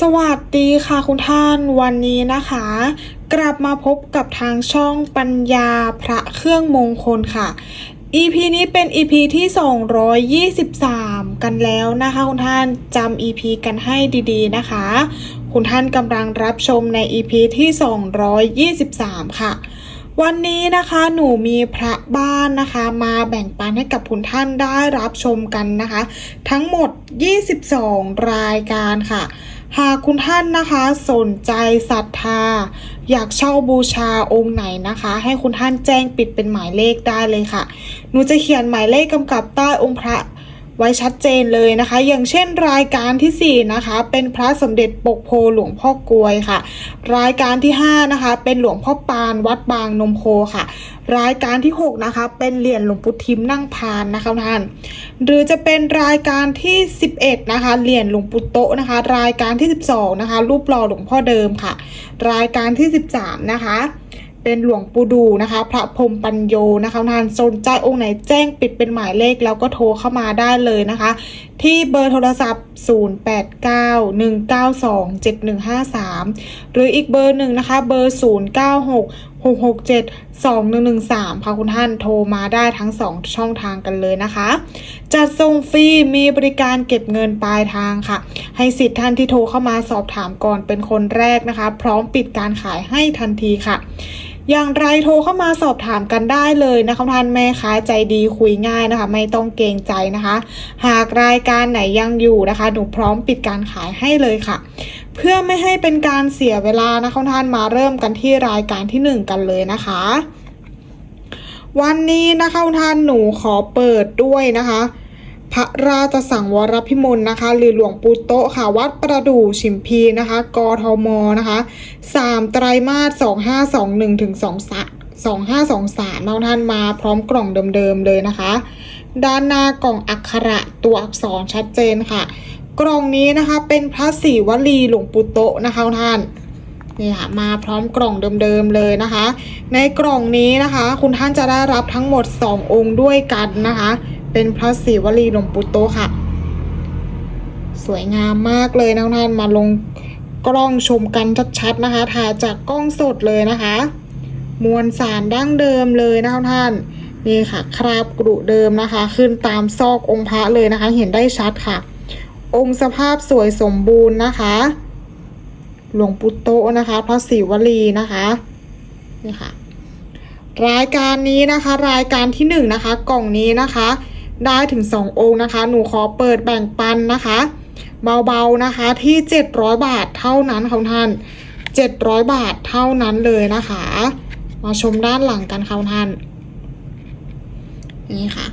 สวัสดีค่ะคุณท่านวันนี้นะคะ กลับมาพบกับทางช่องปัญญาพระเครื่องมงคลค่ะ EP นี้เป็น EP ที่ 223 กันแล้วนะคะคุณท่านจำ EP กันให้ดีๆนะคะ คุณท่านกำลังรับชมใน EP ที่ 223 ค่ะวันนี้นะคะหนูมีพระบ้านนะคะ มาแบ่งปันให้กับคุณท่านได้รับชมกันนะคะ ทั้งหมด 22 รายการค่ะ หากคุณท่านนะคะสนใจศรัทธา อยากเช่าบูชาองค์ไหนนะคะ ให้คุณท่านแจ้งปิดเป็นหมายเลขได้เลยค่ะ หนูจะเขียนหมายเลขกำกับใต้องค์พระ ไว้ชัดเจนเลยนะคะ อย่างเช่นรายการทีสี่4 นะคะ เป็นพระสมเด็จปกโพหลวงพ่อกลวยค่ะ รายการที่ 5 นะคะ เป็นหลวงพ่อปานวัดบางนมโคค่ะ รายการที่ 6 นะคะ เป็นเหรียญหลวงปู่ทิมนั่งพานนะคะท่าน หรือจะเป็นรายการที่ 11 นะคะ เหรียญหลวงปู่โตนะคะ รายการที่ 12 นะคะ รูปหล่อหลวงพ่อเดิมค่ะ รายการที่ 13 นะคะ เป็นหลวงปู่ดูนะคะ พระพรมปัญโยนะคะท่านสนใจองค์ไหนแจ้งปิดเป็นหมายเลขแล้วก็โทรเข้ามาได้เลยนะคะ ที่เบอร์โทรศัพท์ 0891927153 หรืออีกเบอร์หนึ่งนะคะ เบอร์ 0966672113 ค่ะคุณท่านโทรมาได้ทั้ง 2 ช่องทางกันเลยนะคะ จัดส่งฟรีมีบริการเก็บเงินปลายทางค่ะ ให้สิทธิ์ท่านที่โทรเข้ามาสอบถามก่อนเป็นคนแรกนะคะ พร้อมปิดการขายให้ทันทีค่ะ อย่างไรโทรเข้ามาสอบถามกันได้เลยนะคะท่านแม่ค้าใจดีคุยง่ายนะคะ ไม่ต้องเกรงใจนะคะ หากรายการไหนยังอยู่นะคะ หนูพร้อมปิดการขายให้เลยค่ะ เพื่อไม่ให้เป็นการเสียเวลานะคะท่านมาเริ่มกันที่รายการที่หนึ่งกันเลยนะคะวันนี้นะคะท่านหนูขอเปิดด้วยนะคะ พระราชสังวรพิมลนะคะ หรือหลวงปู่โตะค่ะ วัดประดู่ชิมพีนะคะ กทมนะคะสามไตรมาสสองห้าสองหนึ่งถึงสองสสองห้าสองสามท่านมาพร้อมกล่องเดิมๆเลยนะคะ ด้านหน้ากล่องอักขระตัวอักษรชัดเจนค่ะ กล่องนี้นะคะเป็นพระศรีวลีหลวงปู่โตะนะคะท่านนี่ค่ะมาพร้อมกล่องเดิมๆเลยนะคะ ในกล่องนี้นะคะ คุณท่านจะได้รับทั้งหมด 2 องค์ด้วยกันนะคะ เป็นพระศิวลีหลวงปู่โตค่ะ สวยงามมากเลยนะท่านมาลงกล้องชมกันชัดๆนะคะถ่ายจากกล้องสดเลยนะคะ มวลสารดั้งเดิมเลยนะคะท่านนี่ค่ะคราบกรุเดิมนะคะ ขึ้นตามซอกองค์พระเลยนะคะ เห็นได้ชัดค่ะ องค์สภาพสวยสมบูรณ์นะคะ หลวงปู่โตนะคะ พระศิวลีนะคะนี่ค่ะรายการนี้นะคะ รายการที่หนึ่งนะคะ กล่องนี้นะคะ ได้ถึงสององค์นะคะ หนูขอเปิดแบ่งปันนะคะ เบาๆนะคะที่เจ็ดร้อยบาทเท่านั้นค่ะท่านเจ็ดร้อยบาทเท่านั้นเลยนะคะ มาชมด้านหลังกันค่ะท่าน นี่ค่ะ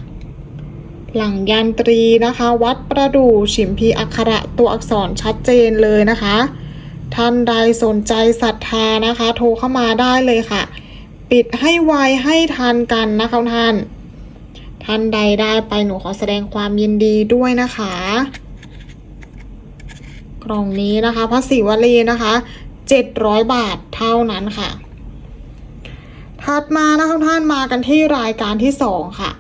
หลังยันตรีนะคะ วัดประดู่ฉิมพีอักขระตัวอักษรชัดเจนเลยนะคะ ท่านใดสนใจศรัทธานะคะ โทรเข้ามาได้เลยค่ะ ปิดให้ไวให้ทันกันนะคะท่าน ท่านใดได้ไปหนูขอแสดงความยินดีด้วยนะคะ กล่องนี้นะคะพระศิวลีนะคะ700บาทเท่านั้นค่ะ ถัดมานะคะท่านมากันที่รายการที่สองค่ะ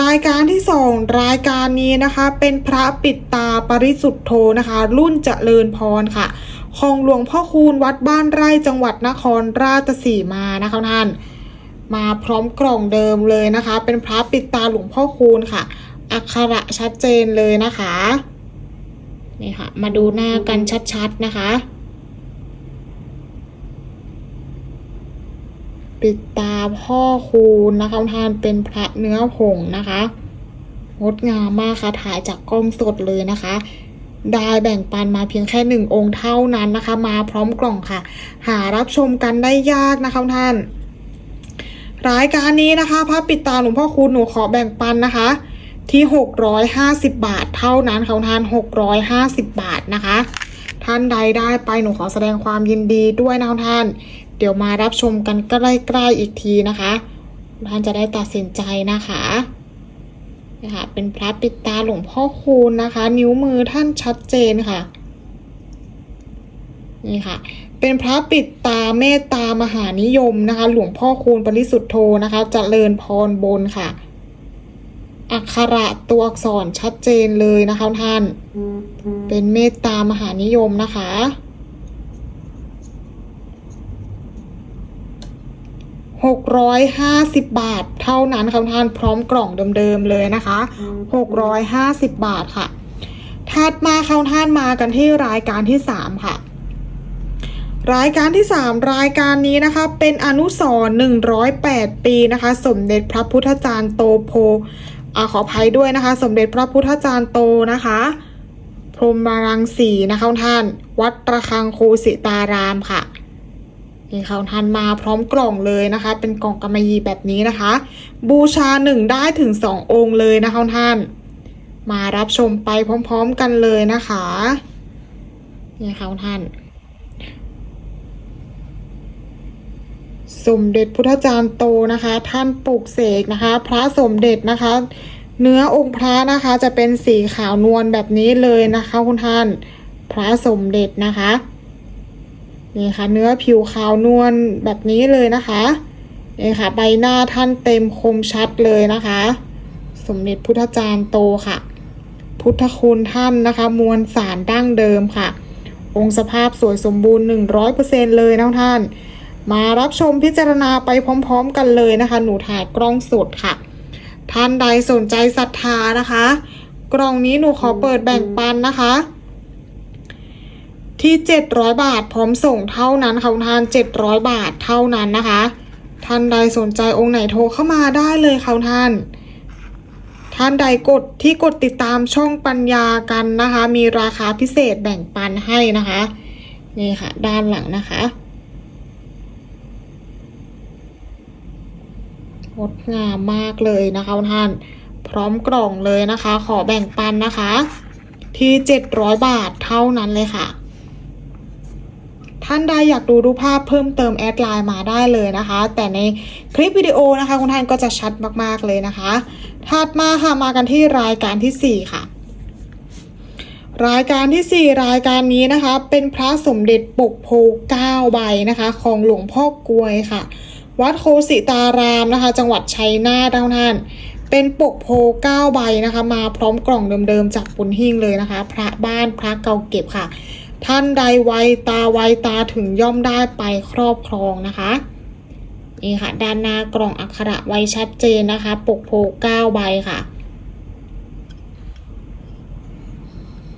รายการที่สองรายการนี้นะคะ เป็นพระปิดตาปริสุทธโธนะคะ รุ่นเจริญพรค่ะ ของหลวงพ่อคูณวัดบ้านไร่จังหวัดนครราชสีมานะคะท่าน มาพร้อมกล่องเดิมเลยนะคะ เป็นพระปิดตาหลวงพ่อคูณค่ะ อักขระชัดเจนเลยนะคะนี่ค่ะ มาดูหน้ากันชัดๆนะคะ ปิดตาพ่อคูณนะคะท่านเป็นพระเนื้อผงนะคะงดงามมากค่ะถ่ายจากกล้องสดเลยนะคะ ได้แบ่งปันมาเพียงแค่หนึ่งองค์เท่านั้นนะคะ มาพร้อมกล่องค่ะ หารับชมกันได้ยากนะคะท่าน รายการนี้นะคะพระปิดตาหลวงพ่อคูณหนูขอแบ่งปันนะคะ ที่ 650 บาทเท่านั้นค่ะท่าน 650 บาทนะคะ ท่านใดได้ไปหนูขอแสดงความยินดีด้วยนะท่าน เดี๋ยวมารับชมกันใกล้ๆอีกทีนะคะ ท่านจะได้ตัดสินใจนะคะนะคะเป็นพระปิดตาหลวงพ่อคูณนะคะ นิ้วมือท่านชัดเจนค่ะ นี่ค่ะ เป็นพระปิดตาเมตตามหานิยมนะคะ หลวงพ่อคูณปริสุทธโธนะคะจเจริญพรบนค่ะ อักขระตัวอักษรชัดเจนเลยนะคะท่าน เป็นเมตตามหานิยมนะคะ หกร้อยห้าสิบบาทเท่านั้นค่ะท่านพร้อมกล่องเดิมๆเลยนะคะหกร้อยห้าสิบบาทค่ะถัดมาค่ะท่านมากันที่รายการที่สามค่ะ รายการที่ 3 รายการนี้นะคะ เป็นอนุสร108 ปีนะคะ สมเด็จพระพุทธจารย์โตโพอขออภัยด้วยนะคะ สมเด็จพระพุทธจารย์โตนะคะ พรหมรังสีนะคะท่าน วัดระฆังโคสิตารามค่ะนี่ค่ะท่านมาพร้อมกล่องเลยนะคะ เป็นกล่องกำมะหยี่แบบนี้นะคะ บูชาหนึ่งได้ถึงสององค์เลยนะคะท่าน มารับชมไปพร้อมๆกันเลยนะคะนี่ค่ะท่าน สมเด็จพุทธจารย์โตนะคะ ท่านปลูกเสกนะคะ พระสมเด็จนะคะ เนื้อองค์พระนะคะจะเป็นสีขาวนวลแบบนี้เลยนะคะ คุณท่านพระสมเด็จนะคะนี่ค่ะเนื้อผิวขาวนวลแบบนี้เลยนะคะนี่ค่ะใบหน้าท่านเต็มคมชัดเลยนะคะ สมเด็จพุทธจารย์โตค่ะ พุทธคุณท่านนะคะ มวลสารดั้งเดิมค่ะ องค์สภาพสวยสมบูรณ์ 100%เลยนะท่าน มารับชมพิจารณาไปพร้อม ๆ กันเลยนะคะ หนูถ่ายกล้องสดค่ะ ท่านใดสนใจศรัทธานะคะ กล่องนี้หนูขอเปิดแบ่งปันนะคะ ที่ 700 บาทพร้อมส่งเท่านั้นค่ะท่าน 700 บาทเท่านั้นนะคะ ท่านใดสนใจองค์ไหนโทรเข้ามาได้เลยค่ะท่านท่านใดกดที่กดติดตามช่องปัญญากันนะคะ มีราคาพิเศษแบ่งปันให้นะคะ นี่ค่ะ ด้านหลังนะคะ งดงามมากเลยนะคะท่าน พร้อมกล่องเลยนะคะ ขอแบ่งปันนะคะ ที่ 700 บาทเท่านั้นเลยค่ะ ท่านใดอยากดูรูปภาพเพิ่มเติมแอดไลน์มาได้เลยนะคะ แต่ในคลิปวิดีโอนะคะคุณท่านก็จะชัดมากๆเลยนะคะถัดมาค่ะมากันที่รายการที่ 4 ค่ะรายการที่ 4 รายการนี้นะคะ เป็นพระสมเด็จปกโพ9ใบนะคะ ของหลวงพ่อกลวยค่ะ วัดโคสิตารามนะคะ จังหวัดชัยนาทเท่านั้นเป็นปกโพ9ใบนะคะ มาพร้อมกล่องเดิมๆจากปุนหิ้งเลยนะคะ พระบ้านพระเก่าเก็บค่ะ ท่านใดไวตาไวตาถึงย่อมได้ไปครอบครองนะคะนี่ค่ะ ด้านหน้ากล่องอักขระไว้ชัดเจนนะคะ ปกโพ9ใบค่ะ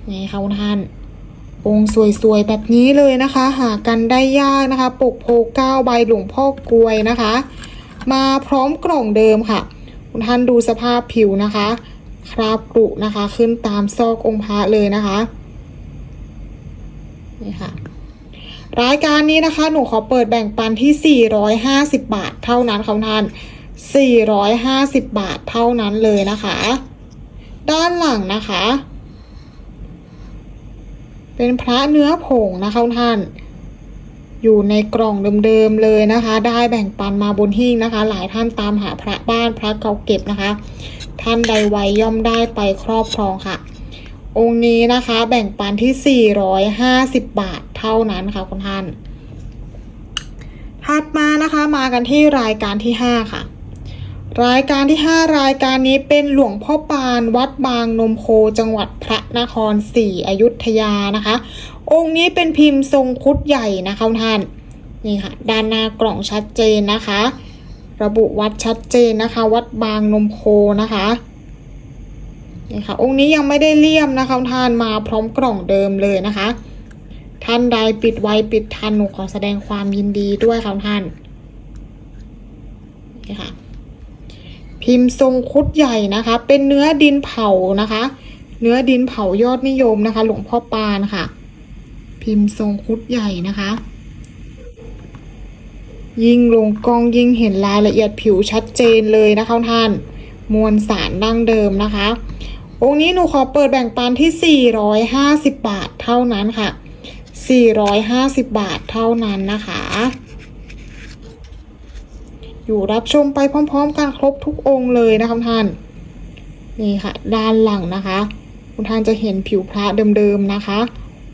นี่ค่ะคุณท่าน องค์สวยๆแบบนี้เลยนะคะ หากันได้ยากนะคะปกโพเก้าใบหลวงพ่อกลวยนะคะ มาพร้อมกล่องเดิมค่ะคุณท่านดูสภาพผิวนะคะ คราบกรุนะคะ ขึ้นตามซอกองค์พระเลยนะคะนี่ค่ะรายการนี้นะคะ หนูขอเปิดแบ่งปันที่ 450 บาทเท่านั้นค่ะท่าน450 บาทเท่านั้นเลยนะคะ ด้านหลังนะคะ เป็นพระเนื้อผงนะคะท่าน อยู่ในกล่องเดิมๆเลยนะคะ ได้แบ่งปันมาบนหิ้งนะคะ หลายท่านตามหาพระบ้านพระเก่าเก็บนะคะ ท่านใดไว้ย่อมได้ไปครอบครองค่ะ องค์นี้นะคะแบ่งปันที่ 450 บาทเท่านั้นค่ะคุณท่านถัดมานะคะมากันที่รายการที่ 5 ค่ะ รายการที่ 5 รายการนี้เป็นหลวงพ่อปานวัดบางนมโคจังหวัดพระนครศรีอยุธยานะคะ องค์นี้เป็นพิมพ์ทรงคุดใหญ่นะคะท่านนี่ค่ะด้านหน้ากล่องชัดเจนนะคะ ระบุวัดชัดเจนนะคะ วัดบางนมโคนะคะนี่ค่ะองค์นี้ยังไม่ได้เลี่ยมนะคะท่านมาพร้อมกล่องเดิมเลยนะคะ ท่านใดปิดไว้ปิดทันหนูขอแสดงความยินดีด้วยค่ะท่านนี่ค่ะ พิมพ์ทรงคุดใหญ่นะคะ เป็นเนื้อดินเผานะคะ เนื้อดินเผายอดนิยมนะคะ หลวงพ่อปานค่ะ พิมพ์ทรงคุดใหญ่นะคะ ยิ่งลงกล้องยิ่งเห็นรายละเอียดผิวชัดเจนเลยนะคะท่าน มวลสารดั้งเดิมนะคะ องค์นี้หนูขอเปิดแบ่งปันที่ 450 บาทเท่านั้นค่ะ 450 บาทเท่านั้นนะคะ อยู่รับชมไปพร้อม ๆ กันครบทุกองค์เลยนะคะท่าน นี่ค่ะ ด้านหลังนะคะ คุณท่านจะเห็นผิวพระเดิมๆนะคะ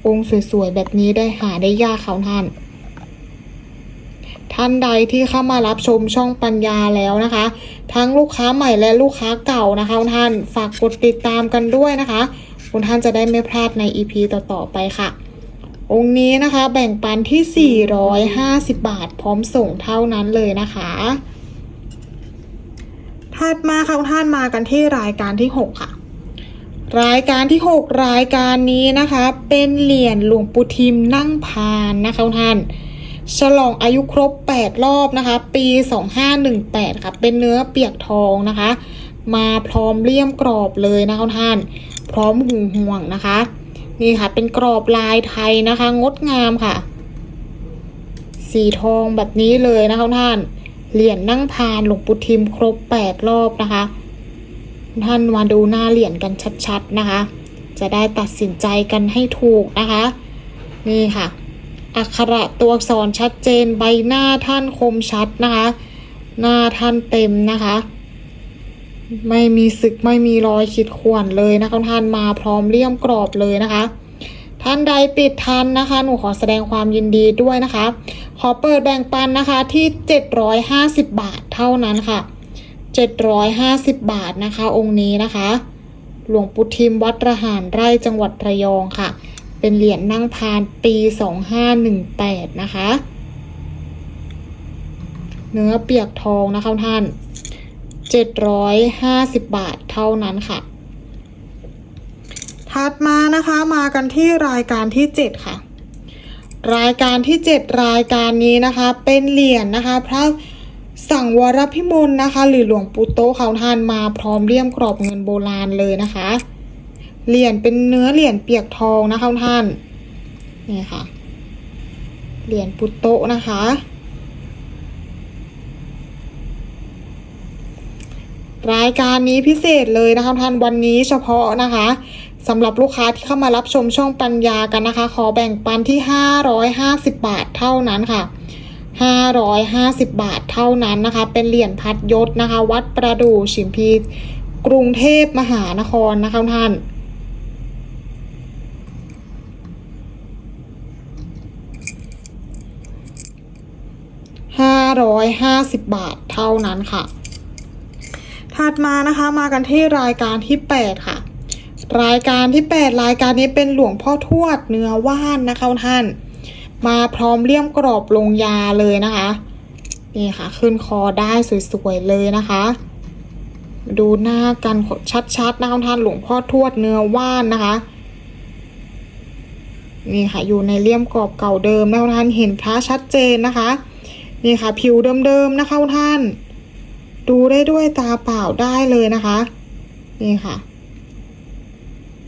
องค์สวยๆแบบนี้ได้หาได้ยากค่ะท่าน ท่านใดที่เข้ามารับชมช่องปัญญาแล้วนะคะ ทั้งลูกค้าใหม่และลูกค้าเก่านะคะท่านฝากกดติดตามกันด้วยนะคะ คุณท่านจะได้ไม่พลาดใน EP ต่อๆไปค่ะ องค์นี้นะคะแบ่งปันที่ 450 บาท พร้อมส่งเท่านั้นเลยนะคะถัดมาค่ะคุณท่านมากันที่รายการที่ 6 ค่ะ รายการที่ 6 รายการนี้นะคะ เป็นเหรียญหลวงปู่ทิมนั่งพานนะคะท่าน ฉลองอายุครบ 8 รอบนะคะ ปี 2518 ค่ะ เป็นเนื้อเปียกทองนะคะ มาพร้อมเลี่ยมกรอบเลยนะคะท่าน พร้อมหูห่วงนะคะ นี่ค่ะ เป็นกรอบลายไทยนะคะ งดงามค่ะ สีทองแบบนี้เลยนะคะท่าน เหรียญนั่งพานหลวงปู่ทิมครบ8รอบนะคะ ท่านมาดูหน้าเหรียญกันชัดๆนะคะ จะได้ตัดสินใจกันให้ถูกนะคะ นี่ค่ะ อักขระตัวอักษรชัดเจนใบหน้าท่านคมชัดนะคะ หน้าท่านเต็มนะคะ ไม่มีสึกไม่มีรอยขีดข่วนเลยนะคะท่านมาพร้อมเลี่ยมกรอบเลยนะคะ ท่านใดปิดทันนะคะ หนูขอแสดงความยินดีด้วยนะคะ ขอเปิดแบ่งปันนะคะที่ 750 บาทเท่านั้นค่ะ 750 บาทนะคะ องค์นี้นะคะ หลวงปู่ทิมวัดระหารไร่จังหวัดระยองค่ะ เป็นเหรียญนั่งพานปี 2518 นะคะ เนื้อเปียกทองนะคะท่าน 750 บาทเท่านั้นค่ะ ถัดมานะคะมากันที่รายการที่ 7 ค่ะ รายการที่ 7 รายการนี้นะคะ เป็นเหรียญนะคะ พระสังวรพิมลนะคะ หรือหลวงปู่โตเขาทานมาพร้อมเลี่ยมกรอบเงินโบราณเลยนะคะ เหรียญเป็นเนื้อเหรียญเปียกทองนะคะท่านนี่ค่ะเหรียญปุโตนะคะ รายการนี้พิเศษเลยนะคะท่านวันนี้เฉพาะนะคะสำหรับลูกค้าที่เข้ามารับชมช่องปัญญากันนะคะ ขอแบ่งปันที่ 550 บาทเท่านั้นค่ะ 550 บาทเท่านั้นนะคะ เป็นเหรียญพัดยศนะคะ วัดประดู่ฉิมพีกรุงเทพมหานครนะคะท่าน550 บาทเท่านั้นค่ะ ถัดมานะคะมากันที่รายการที่ 8 ค่ะ รายการที่ 8 รายการนี้เป็นหลวงพ่อทวดเนื้อว่านนะคะท่าน มาพร้อมเลี่ยมกรอบลงยาเลยนะคะนี่ค่ะ ขึ้นคอได้สวยๆเลยนะคะ ดูหน้ากันชัดๆนะคะท่านหลวงพ่อทวดเนื้อว่านนะคะนี่ค่ะอยู่ในเลี่ยมกรอบเก่าเดิมนะคะท่านเห็นพระชัดเจนนะคะ นี่ค่ะ ผิวเดิมๆนะคะท่าน ดูได้ด้วยตาเปล่าได้เลยนะคะ นี่ค่ะ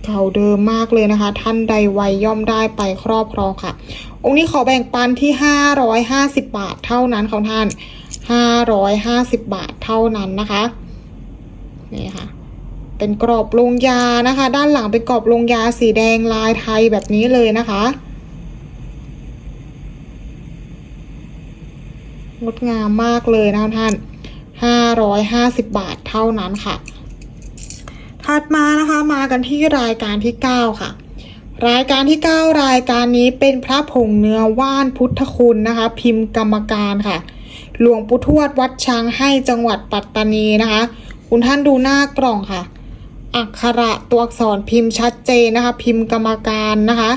เก่าเดิมมากเลยนะคะ ท่านใดไวยย่อมได้ไปครอบครองค่ะ องค์นี้ขอแบ่งปันที่ห้าร้อยห้าสิบบาทเท่านั้นของท่านห้าร้อยห้าสิบบาทเท่านั้นนะคะนี่ค่ะ เป็นกรอบลงยานะคะ ด้านหลังเป็นกรอบลงยาสีแดงลายไทยแบบนี้เลยนะคะงดงามมากเลยนะท่าน 550 บาทเท่านั้นค่ะ ถัดมานะคะมากันที่รายการที่ 9 ค่ะ รายการที่ 9 รายการนี้เป็นพระผงเนื้อว่านพุทธคุณนะคะ พิมพ์กรรมการค่ะ หลวงปู่ทวดวัดช้างให้จังหวัดปัตตานีนะคะ คุณท่านดูหน้ากล่องค่ะ อักขระตัวอักษรพิมพ์ชัดเจนนะคะ พิมพ์กรรมการนะคะ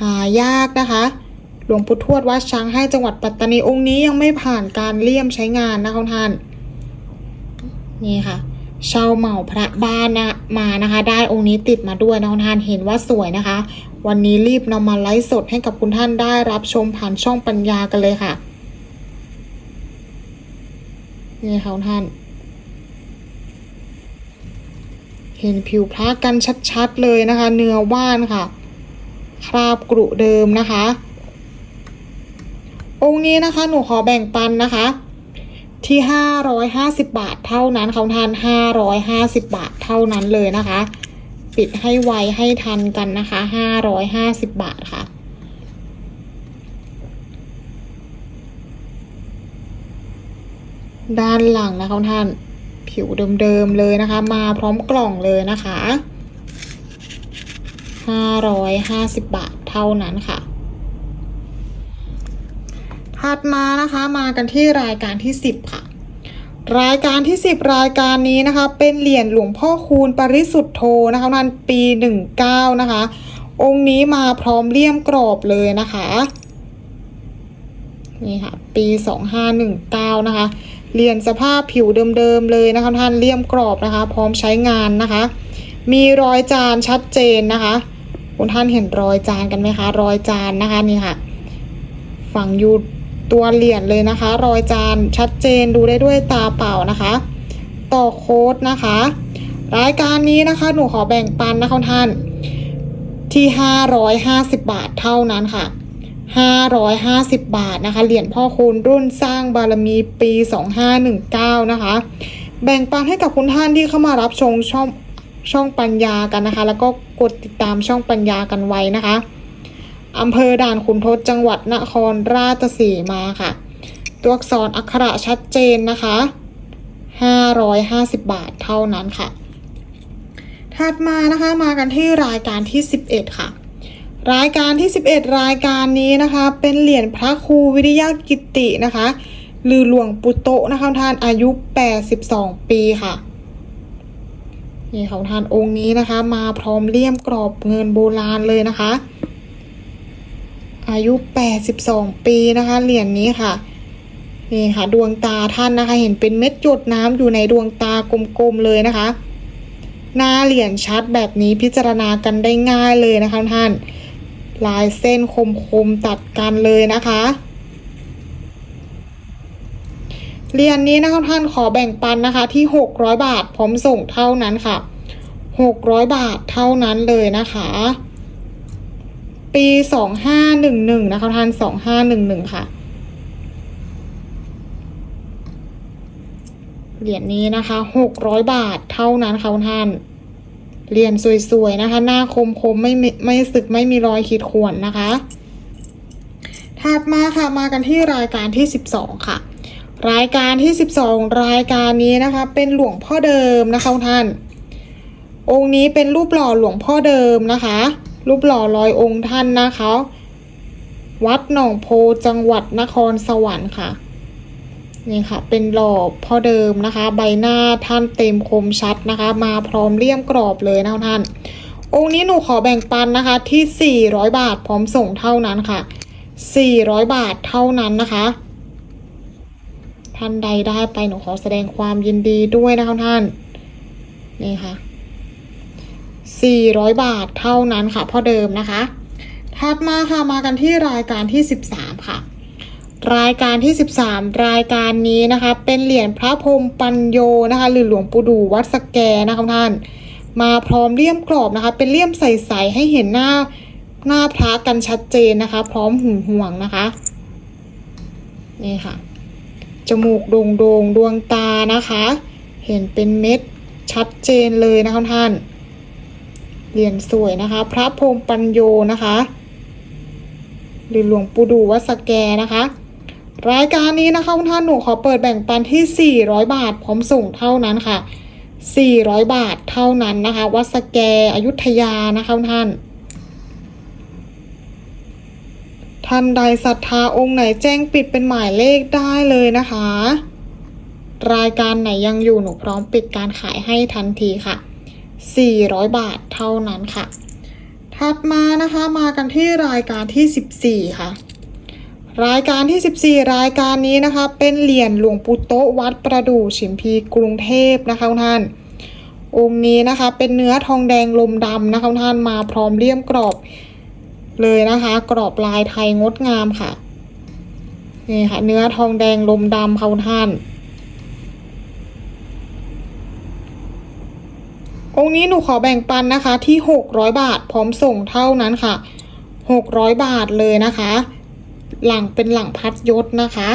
หายากนะคะหลวงปู่ทวดวัดช้างให้จังหวัดปัตตานีองค์นี้ยังไม่ผ่านการเลี่ยมใช้งานนะคะท่าน นี่ค่ะเช่าเหมาพระบ้านนะมานะคะ ได้องค์นี้ติดมาด้วยนะท่านเห็นว่าสวยนะคะ วันนี้รีบนำมาไลฟ์สดให้กับคุณท่านได้รับชมผ่านช่องปัญญากันเลยค่ะ นี่ค่ะท่าน เห็นผิวพระกันชัดๆเลยนะคะ เนื้อว่านค่ะ คราบกรุเดิมนะคะ องค์นี้นะคะหนูขอแบ่งปันนะคะ ที่ 550 บาทเท่านั้นเขาทาน 550 บาทเท่านั้นเลยนะคะ ปิดให้ไวให้ทันกันนะคะ 550 บาทค่ะด้านหลังนะคะท่านผิวเดิมๆเลยนะคะ มาพร้อมกล่องเลยนะคะ 550 บาทเท่านั้นค่ะ ถัดมานะคะมากันที่รายการที่ 10 ค่ะ รายการที่ 10 รายการนี้นะคะ เป็นเหรียญหลวงพ่อคูณปริสุทธโธนะคะนั่นปี 19 นะคะ องค์นี้มาพร้อมเลี่ยมกรอบเลยนะคะนี่ค่ะปี 2519 นะคะเหรียญสภาพผิวเดิมๆเลยนะคะท่านเลี่ยมกรอบนะคะ พร้อมใช้งานนะคะ มีรอยจานชัดเจนนะคะคุณท่านเห็นรอยจานกันไหมคะ รอยจานนะคะนี่ค่ะ ฝังอยู่ ตัวเหรียญเลยนะคะ รอยจานชัดเจนดูได้ด้วยตาเปล่านะคะ ต่อโค้ดนะคะ รายการนี้นะคะ หนูขอแบ่งปันนะคะท่านที่ 550 บาทเท่านั้นค่ะ 550 บาทนะคะ เหรียญพ่อคูณรุ่นสร้างบารมีปี 2519 นะคะ แบ่งปันให้กับคุณท่านที่เข้ามารับชมช่องช่องปัญญากันนะคะ แล้วก็กดติดตามช่องปัญญากันไว้นะคะ อำเภอด่านขุนทดจังหวัดนครราชสีมาค่ะ ตัวอักษรอักขระชัดเจนนะคะ 550 บาทเท่านั้นค่ะ ถัดมานะคะมากันที่รายการที่ 11 ค่ะ รายการที่ 11 รายการนี้นะคะ เป็นเหรียญพระครูวิริยะกิตินะคะหรือหลวงปุโตะนะคะท่านอายุ 82 ปีค่ะนี่ของท่านองค์นี้นะคะ มาพร้อมเลี่ยมกรอบเงินโบราณเลยนะคะ อายุ 82 ปีนะคะ เหรียญนี้ค่ะ นี่ค่ะ ดวงตาท่านนะคะ เห็นเป็นเม็ดหยดน้ำอยู่ในดวงตากลมๆเลยนะคะ หน้าเหรียญชัดแบบนี้พิจารณากันได้ง่ายเลยนะคะท่าน ลายเส้นคมๆตัดกันเลยนะคะเหรียญนี้นะคะท่านขอแบ่งปันนะคะที่ 600 บาทพร้อมส่งเท่านั้นค่ะ 600 บาทเท่านั้นเลยนะคะ ปี2511นะคะท่าน2511ค่ะ เหรียญนี้นะคะ600บาทเท่านั้นค่ะคุณท่านเหรียญสวยๆนะคะ หน้าคมๆไม่ไม่สึกไม่มีรอยขีดข่วนนะคะถัดมาค่ะมากันที่รายการที่12ค่ะ รายการที่12รายการนี้นะคะ เป็นหลวงพ่อเดิมนะคะท่าน องค์นี้เป็นรูปหล่อหลวงพ่อเดิมนะคะ รูปหล่อลอยองค์ท่านนะคะ วัดหนองโพจังหวัดนครสวรรค์ค่ะนี่ค่ะ เป็นหล่อพ่อเดิมนะคะ ใบหน้าท่านเต็มคมชัดนะคะ มาพร้อมเลี่ยมกรอบเลยนะท่าน องค์นี้หนูขอแบ่งปันนะคะที่ 400 บาทพร้อมส่งเท่านั้นค่ะ 400 บาทเท่านั้นนะคะ ท่านใดได้ไปหนูขอแสดงความยินดีด้วยนะคะท่าน นี่ค่ะ 400 บาทเท่านั้นค่ะพ่อเดิมนะคะ ถัดมาค่ะมากันที่รายการที่ 13 ค่ะ รายการที่ 13 รายการนี้นะคะ เป็นเหรียญพระพรมปัญโยนะคะ หรือหลวงปู่ดูวัดสแกนะคะท่าน มาพร้อมเลี่ยมกรอบนะคะ เป็นเลี่ยมใสๆให้เห็นหน้าหน้าพระกันชัดเจนนะคะ พร้อมหูห่วงนะคะ นี่ค่ะ จมูกโด่งโดงดวงตานะคะ เห็นเป็นเม็ดชัดเจนเลยนะคะท่าน เหรียญสวยนะคะ พระพรมปัญโยนะคะ หรือหลวงปู่ดูวัดสแกนะคะ รายการนี้นะคะคุณท่านหนูขอเปิดแบ่งปันที่ 400 บาทพร้อมส่งเท่านั้นค่ะ 400 บาทเท่านั้นนะคะ วัดสแกอยุธยานะคะท่าน ท่านใดศรัทธาองค์ไหนแจ้งปิดเป็นหมายเลขได้เลยนะคะ รายการไหนยังอยู่หนูพร้อมปิดการขายให้ทันทีค่ะ 400 บาทเท่านั้นค่ะ ถัดมานะคะมากันที่รายการที่ 14 ค่ะ รายการที่ 14 รายการนี้นะคะ เป็นเหรียญหลวงปู่โตวัดประดู่ฉิมพีกรุงเทพนะคะท่านองค์นี้นะคะ เป็นเนื้อทองแดงลมดำนะคะท่านมาพร้อมเลี่ยมกรอบเลยนะคะ กรอบลายไทยงดงามค่ะนี่ค่ะ เนื้อทองแดงลมดำค่ะท่าน องค์นี้หนูขอแบ่งปันนะคะที่ 600 บาทพร้อมส่งเท่านั้นค่ะ 600 บาทเลยนะคะ หลังเป็นหลังพัดยศนะคะ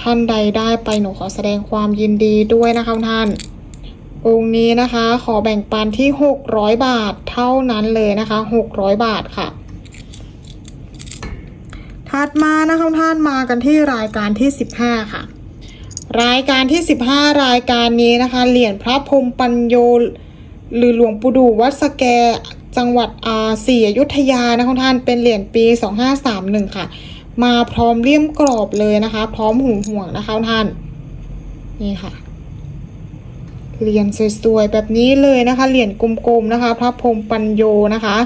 ท่านใดได้ไปหนูขอแสดงความยินดีด้วยนะคะท่าน องค์นี้นะคะขอแบ่งปันที่ 600 บาทเท่านั้นเลยนะคะ 600 บาทค่ะ ถัดมานะคะท่านมากันที่รายการที่ 15 ค่ะ รายการที่ 15 รายการนี้นะคะเหรียญพระพรมปัญโยหรือหลวงปู่ดูวัดสแกจังหวัดอาสีอยุธยานะคะท่านเป็นเหรียญปี 2531 ค่ะ มาพร้อมเลี่ยมกรอบเลยนะคะ พร้อมหูห่วงนะคะท่านนี่ค่ะเหรียญสวยๆแบบนี้เลยนะคะเหรียญกลมๆนะคะ พระพรมปัญโยนะคะ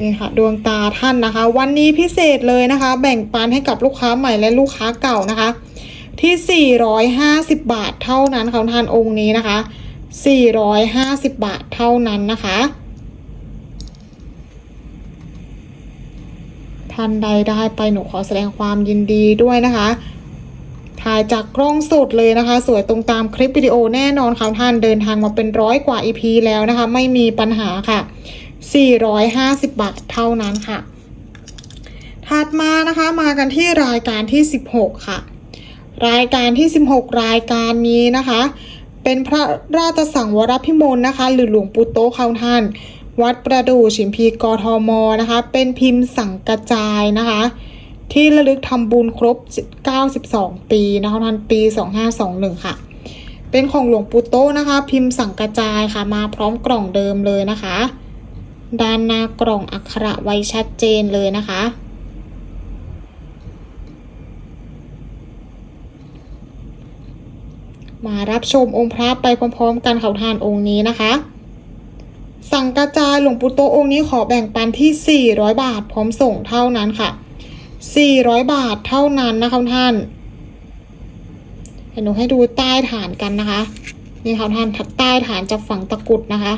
นี่ค่ะดวงตาท่านนะคะ วันนี้พิเศษเลยนะคะ แบ่งปันให้กับลูกค้าใหม่และลูกค้าเก่านะคะ ที่ 450 บาทเท่านั้นค่ะท่านองค์นี้นะคะ 450 บาทเท่านั้นนะคะท่านใดได้ไปหนูขอแสดงความยินดีด้วยนะคะ ถ่ายจากกล้องสดเลยนะคะ สวยตรงตามคลิปวิดีโอแน่นอนค่ะท่านเดินทางมาเป็นร้อยกว่า EP แล้วนะคะ ไม่มีปัญหาค่ะ 450 บาทเท่านั้นค่ะ ถัดมานะคะมากันที่รายการที่ 16 ค่ะ รายการที่ 16 รายการนี้นะคะ เป็นพระราชสังวรพิมลนะคะ หรือหลวงปู่โตะเขาท่าน วัดประดู่ฉิมพีกทมนะคะ เป็นพิมพ์สังกระจายนะคะ ที่ระลึกทำบุญครบ 92 ปีนะคะท่านปี 2521 ค่ะเป็นของหลวงปู่โตะนะคะ พิมพ์สังกระจายค่ะมาพร้อมกล่องเดิมเลยนะคะ ด้านหน้ากล่องอักขระไว้ชัดเจนเลยนะคะ มารับชมองค์พระไปพร้อมๆ กันเขาทานองค์นี้นะคะ สั่งกระจายหลวงปู่โตองค์นี้ขอแบ่งปันที่ 400 บาทพร้อมส่งเท่านั้นค่ะ 400 บาทเท่านั้นนะคะท่านเดี๋ยวหนูให้ดูใต้ฐานกันนะคะ นี่ค่ะท่านใต้ฐานจะฝังตะกุดนะคะ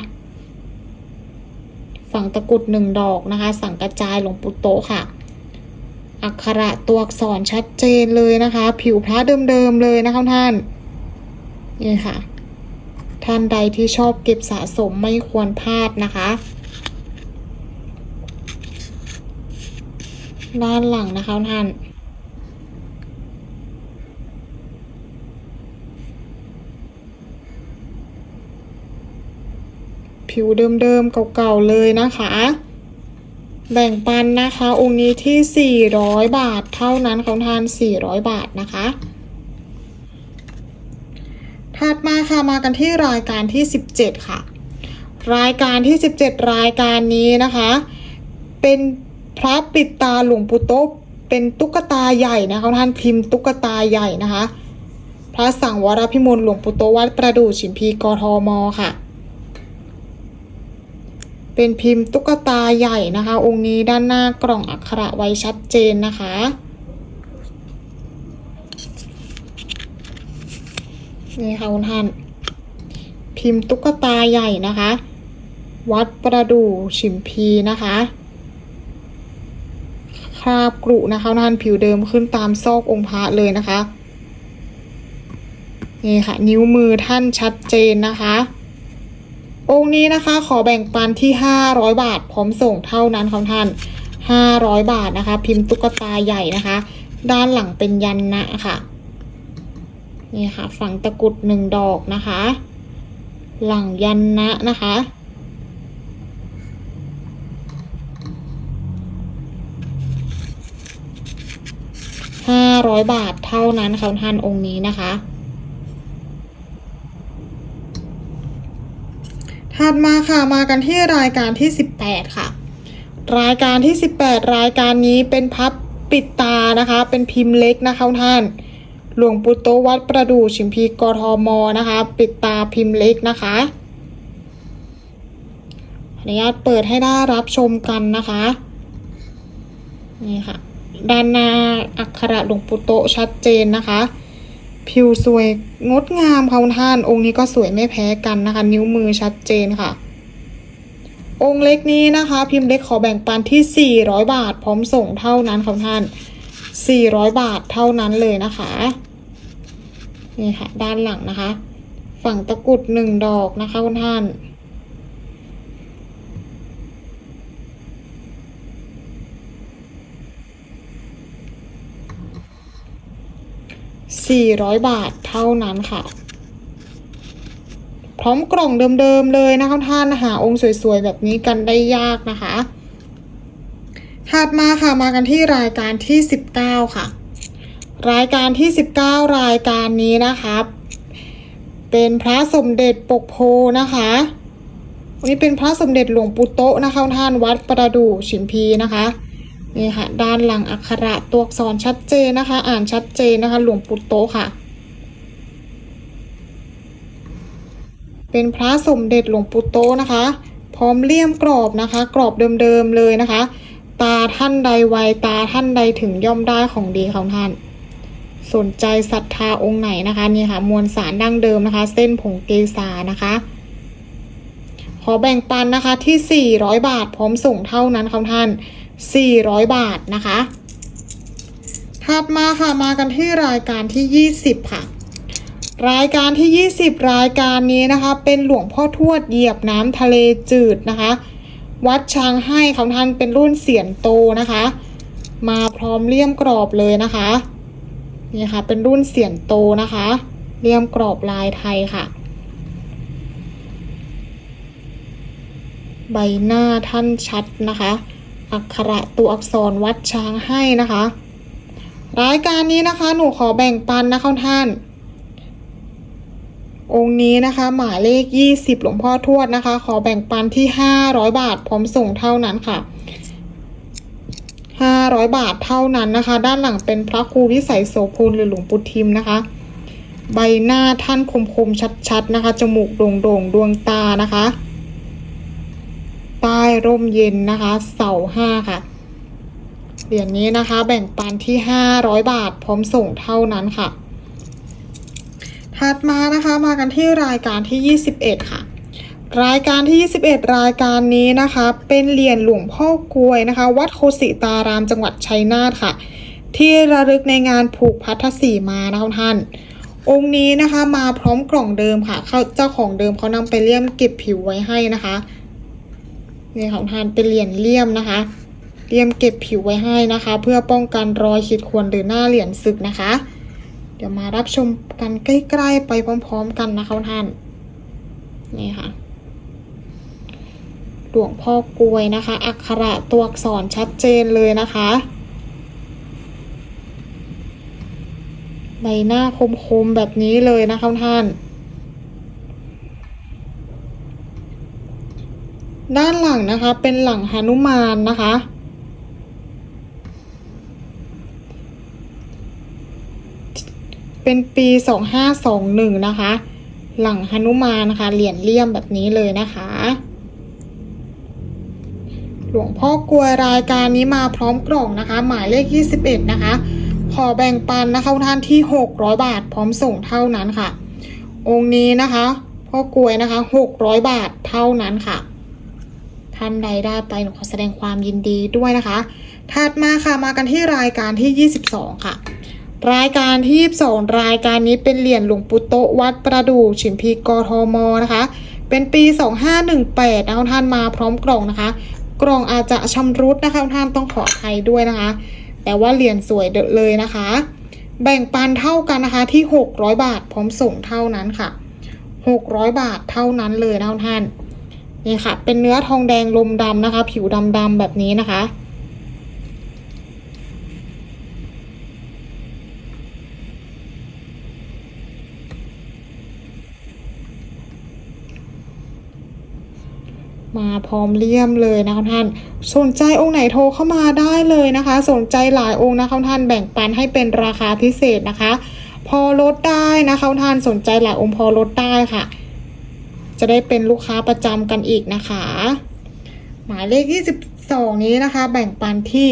ฝังตะกุดหนึ่งดอกนะคะ สั่งกระจายหลวงปู่โตค่ะ อักขระตัวอักษรชัดเจนเลยนะคะ ผิวพระเดิมๆเลยนะคะท่านนี่ค่ะ ท่านใดที่ชอบเก็บสะสมไม่ควรพลาดนะคะด้านหลังนะคะท่าน ผิวเดิมๆเก่าๆเลยนะคะ แบ่งปันนะคะ องค์นี้ที่ 400 บาทเท่านั้นของทาน 400 บาทนะคะถัดมาค่ะมากันที่รายการที่ 17 ค่ะ รายการที่ 17 รายการนี้นะคะ เป็นพระปิดตาหลวงปู่โต๊ะเป็นตุ๊กตาใหญ่นะคะท่านพิมพ์ตุ๊กตาใหญ่นะคะ พระสังวรพิมลหลวงปู่โตวัดประดู่ฉิมพีกทมค่ะ เป็นพิมพ์ตุ๊กตาใหญ่นะคะ องค์นี้ด้านหน้ากล่องอักขระไว้ชัดเจนนะคะนี่ค่ะคุณท่าน พิมพ์ตุ๊กตาใหญ่นะคะ วัดประดู่ฉิมพีนะคะคราบกรุนะคะท่านผิวเดิมขึ้นตามซอกองค์พระเลยนะคะนี่ค่ะ นิ้วมือท่านชัดเจนนะคะ องค์นี้นะคะขอแบ่งปันที่ 500 บาท พร้อมส่งเท่านั้นของท่าน 500 บาทนะคะ พิมพ์ตุ๊กตาใหญ่นะคะ ด้านหลังเป็นยันนะค่ะ นี่ค่ะ ฝังตะกรุดหนึ่งดอกนะคะ หลังยันนะนะคะห้าร้อยบาทเท่านั้นค่ะท่านองค์นี้นะคะ ถัดมาค่ะมากันที่รายการที่ 18 ค่ะ รายการที่ 18 รายการนี้เป็นพับปิดตานะคะ เป็นพิมพ์เล็กนะคะท่าน หลวงปู่โตวัดประดู่ชิมพีกทมนะคะ ปิดตาพิมพ์เล็กนะคะอนุญาตเปิดให้ได้รับชมกันนะคะ นี่ค่ะ ด้านหน้าอักขระหลวงปู่โตชัดเจนนะคะ ผิวสวยงดงามค่ะคุณท่าน องค์นี้ก็สวยไม่แพ้กันนะคะ นิ้วมือชัดเจนค่ะ องค์เล็กนี้นะคะ พิมพ์เล็กขอแบ่งปันที่ 400 บาท พร้อมส่งเท่านั้นค่ะคุณท่าน 400 บาทเท่านั้นเลยนะคะ นี่ค่ะ ด้านหลังนะคะ ฝั่งตะกรุดหนึ่งดอกนะคะคุณท่าน 400 บาทเท่านั้นค่ะ พร้อมกล่องเดิมๆเลยนะคะท่านหาองค์สวยๆ แบบนี้กันได้ยากนะคะ ถัดมาค่ะมากันที่รายการที่ 19 ค่ะ รายการที่ 19 รายการนี้นะคะเป็นพระสมเด็จปกโพนะคะอันนี้เป็นพระสมเด็จหลวงปู่โตนะคะท่านวัดประดู่ชิมพีนะคะ นี่ค่ะ ด้านหลังอักขระตัวอักษรชัดเจนนะคะ อ่านชัดเจนนะคะ หลวงปู่โตค่ะ เป็นพระสมเด็จหลวงปู่โตนะคะ พร้อมเลี่ยมกรอบนะคะ กรอบเดิมๆเลยนะคะ ตาท่านใดไวตาท่านใดถึงย่อมได้ของดีของท่าน สนใจศรัทธาองค์ไหนนะคะนี่ค่ะมวลสารดั้งเดิมนะคะ เส้นผงเกษานะคะขอแบ่งปันนะคะที่ 400 บาทพร้อมส่งเท่านั้นค่ะท่าน 400 บาทนะคะถัดมาค่ะมากันที่รายการที่ 20 ค่ะ รายการที่ 20 รายการนี้นะคะ เป็นหลวงพ่อทวดเหยียบน้ำทะเลจืดนะคะ วัดช้างให้ของท่านเป็นรุ่นเสียนโตนะคะ มาพร้อมเลี่ยมกรอบเลยนะคะนี่ค่ะเป็นรุ่นเสียนโตนะคะเลี่ยมกรอบลายไทยค่ะ ใบหน้าท่านชัดนะคะ อักขระตัวอักษรวัดช้างให้นะคะ รายการนี้นะคะ หนูขอแบ่งปันนะคะท่าน องค์นี้นะคะ หมายเลข20หลวงพ่อทวดนะคะ ขอแบ่งปันที่500บาทพร้อมส่งเท่านั้นค่ะ500บาทเท่านั้นนะคะ ด้านหลังเป็นพระครูวิสัยโสพลหรือหลวงปู่ทิมนะคะใบหน้าท่านคมคมๆชัดๆนะคะ จมูกโด่งๆดวงตานะคะ ร่มเย็นนะคะ เสาห้าค่ะเหรียญนี้นะคะ แบ่งปันที่500บาท พร้อมส่งเท่านั้นค่ะ ถัดมานะคะมากันที่รายการที่21ค่ะ รายการที่ 21 รายการนี้นะคะ เป็นเหรียญหลวงพ่อกลวยนะคะ วัดโคสิตารามจังหวัดชัยนาทค่ะ ที่ระลึกในงานผูกพัทธสีมานะคะท่านองค์นี้นะคะมาพร้อมกล่องเดิมค่ะเขาเจ้าของเดิมเขานำไปเลี่ยมเก็บผิวไว้ให้นะคะ นี่ของทานเป็นเหรียญเลี่ยมนะคะเลี่ยมเก็บผิวไว้ให้นะคะ เพื่อป้องกันรอยขีดข่วนหรือหน้าเหรียญสึกนะคะ เดี๋ยวมารับชมกันใกล้ๆไปพร้อม ๆ กันนะคะท่านนี่ค่ะหลวงพ่อกลวยนะคะ อักขระตัวอักษรชัดเจนเลยนะคะใบหน้าคมๆแบบนี้เลยนะคะท่าน ด้านหลังนะคะเป็นหลังหนุมานนะคะ เป็นปี2521นะคะ หลังหนุมานนะคะเหรียญเลี่ยมแบบนี้เลยนะคะ หลวงพ่อกลวยรายการนี้มาพร้อมกล่องนะคะ หมายเลข21นะคะ ขอแบ่งปันนะคะท่านที่600บาทพร้อมส่งเท่านั้นค่ะ องค์นี้นะคะพ่อกลวยนะคะ600บาทเท่านั้นค่ะ ท่านใดได้ไปหนูขอแสดงความยินดีด้วยนะคะ ถัดมาค่ะมากันที่รายการที่ 22 ค่ะ รายการที่ 22 รายการนี้เป็นเหรียญหลวงปู่โตวัดประดู่ฉิมพีกทมนะคะ เป็นปี 2518นะคะท่านมาพร้อมกล่องนะคะ กล่องอาจจะชำรุดนะคะท่านต้องขออภัยด้วยนะคะ แต่ว่าเหรียญสวยเดเลยนะคะ แบ่งปันเท่ากันนะคะที่ 600 บาทพร้อมส่งเท่านั้นค่ะ 600 บาทเท่านั้นเลยนะท่าน นี่ค่ะ เป็นเนื้อทองแดงลมดำนะคะ ผิวดำๆแบบนี้นะคะ มาพร้อมเลี่ยมเลยนะคะท่าน สนใจองค์ไหนโทรเข้ามาได้เลยนะคะ สนใจหลายองค์นะคะท่านแบ่งปันให้เป็นราคาพิเศษนะคะ พอลดได้นะคะท่านสนใจหลายองค์พอลดได้ค่ะ จะได้เป็นลูกค้าประจำกันอีกนะคะ หมายเลข 22 นี้นะคะ แบ่งปันที่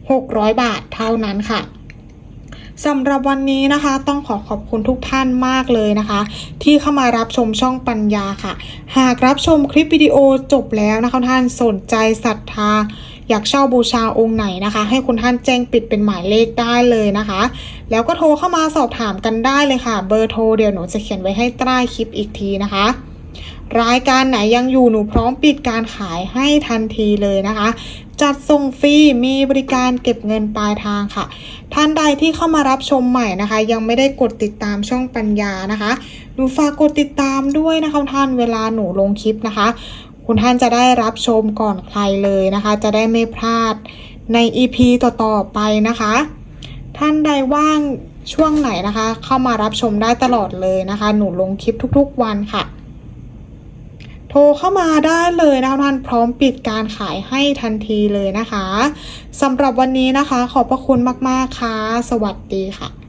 600 บาทเท่านั้นค่ะสำหรับวันนี้นะคะต้องขอขอบคุณทุกท่านมากเลยนะคะ ที่เข้ามารับชมช่องปัญญาค่ะ หากรับชมคลิปวิดีโอจบแล้วนะคะท่านสนใจศรัทธา อยากเช่าบูชาองค์ไหนนะคะ ให้คุณท่านแจ้งปิดเป็นหมายเลขได้เลยนะคะ แล้วก็โทรเข้ามาสอบถามกันได้เลยค่ะ เบอร์โทรเดี๋ยวหนูจะเขียนไว้ให้ใต้คลิปอีกทีนะคะ รายการไหนยังอยู่หนูพร้อมปิดการขายให้ทันทีเลยนะคะ จัดส่งฟรีมีบริการเก็บเงินปลายทางค่ะ ท่านใดที่เข้ามารับชมใหม่นะคะ ยังไม่ได้กดติดตามช่องปัญญานะคะ หนูฝากกดติดตามด้วยนะคะท่านเวลาหนูลงคลิปนะคะ คุณท่านจะได้รับชมก่อนใครเลยนะคะ จะได้ไม่พลาดใน EP ต่อๆไปนะคะ ท่านใดว่างช่วงไหนนะคะ เข้ามารับชมได้ตลอดเลยนะคะ หนูลงคลิปทุกๆวันค่ะ ทรเข้ามาได้เลยนะคะท่านพร้อมปิดการขายให้ทันทีเลยนะคะสำหรับวันนี้นะคะ ขอบพระคุณมากๆค่ะ สวัสดีค่ะ